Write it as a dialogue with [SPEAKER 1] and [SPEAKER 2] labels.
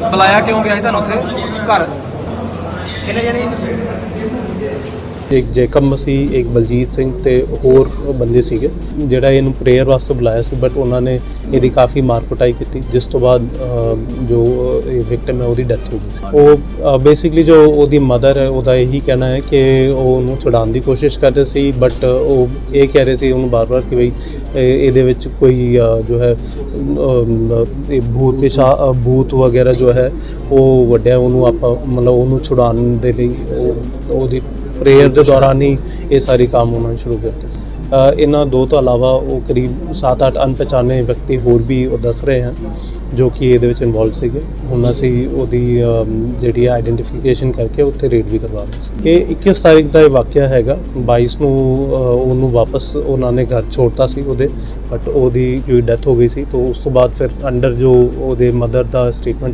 [SPEAKER 1] ਬੁਲਾਇਆ ਕਿਉਂ ਗਿਆ ਸੀ ਤੁਹਾਨੂੰ ਉੱਥੇ? ਘਰ? ਕਿੰਨੇ ਜਣੇ ਸੀ ਤੁਸੀਂ?
[SPEAKER 2] ਇੱਕ ਜੇਕਬ ਮਸੀਹ ਇੱਕ ਬਲਜੀਤ ਸਿੰਘ ਤੇ ਹੋਰ ਬੰਦੇ ਸੀਗੇ, ਜਿਹੜਾ ਇਹਨੂੰ ਪ੍ਰੇਅਰ ਵਾਸਤੇ ਬੁਲਾਇਆ ਸੀ ਬਟ ਉਹਨਾਂ ਨੇ ਇਹਦੀ ਕਾਫੀ ਮਾਰ ਕੁਟਾਈ ਕੀਤੀ, ਜਿਸ ਤੋਂ ਬਾਅਦ ਜੋ ਇਹ ਵਿਕਟਮ ਹੈ, ਉਹਦੀ ਡੈਥ ਹੋ ਗਈ ਸੀ। ਉਹ ਬੇਸਿਕਲੀ ਜੋ ਉਹਦੀ ਮਦਰ ਹੈ, ਉਹਦਾ ਇਹੀ ਕਹਿਣਾ ਹੈ ਕਿ ਉਹ ਉਹਨੂੰ ਛੁਡਾਉਣ ਦੀ ਕੋਸ਼ਿਸ਼ ਕਰ ਰਹੇ ਸੀ ਬਟ ਉਹ ਇਹ ਕਹਿ ਰਹੇ ਸੀ ਉਹਨੂੰ ਬਾਰ-ਬਾਰ ਕਿ ਬਈ ਇਹਦੇ ਵਿੱਚ ਕੋਈ ਜੋ ਹੈ ਇਹ ਭੂਤ ਪਿਸ਼ਾ ਭੂਤ ਵਗੈਰਾ ਜੋ ਹੈ, ਉਹ ਵੱਡਿਆ, ਉਹਨੂੰ ਆਪਾਂ, ਮਤਲਬ ਉਹਨੂੰ ਛੁਡਾਉਣ ਦੇ ਲਈ ਉਹ ਉਹਦੀ ਪ੍ਰੇਅਰ ਦੇ ਦੌਰਾਨ ਹੀ ਇਹ ਸਾਰੇ ਕੰਮ ਉਹਨਾਂ ਨੇ ਸ਼ੁਰੂ ਕੀਤੇ ਇਹਨਾਂ ਦੋ ਤੋਂ ਇਲਾਵਾ ਉਹ ਕਰੀਬ 7-8 ਅਣਪਛਾਣੇ ਵਿਅਕਤੀ ਹੋਰ ਵੀ ਉਹ ਦੱਸ ਰਹੇ ਹਨ, ਜੋ ਕਿ ਇਹਦੇ ਵਿੱਚ ਇਨਵੋਲਵ ਸੀਗੇ। ਹੁਣ ਅਸੀਂ ਉਹਦੀ ਜਿਹੜੀ ਆਈਡੈਂਟੀਫਿਕੇਸ਼ਨ ਕਰਕੇ ਉੱਥੇ ਰੇਡ ਵੀ ਕਰਵਾ ਰਹੇ ਸੀ। ਇਹ 21 ਤਾਰੀਖ ਦਾ ਇਹ ਵਾਕਿਆ ਹੈਗਾ। 22 ਨੂੰ ਉਹਨੂੰ ਵਾਪਸ ਉਹਨਾਂ ਨੇ ਘਰ ਛੋੜਤਾ ਸੀ ਉਹਦੇ ਬਟ ਉਹਦੀ ਜੋ ਡੈਥ ਹੋ ਗਈ ਸੀ, ਤਾਂ ਉਸ ਤੋਂ ਬਾਅਦ ਫਿਰ ਅੰਡਰ ਜੋ ਉਹਦੇ ਮਦਰ ਦਾ ਸਟੇਟਮੈਂਟ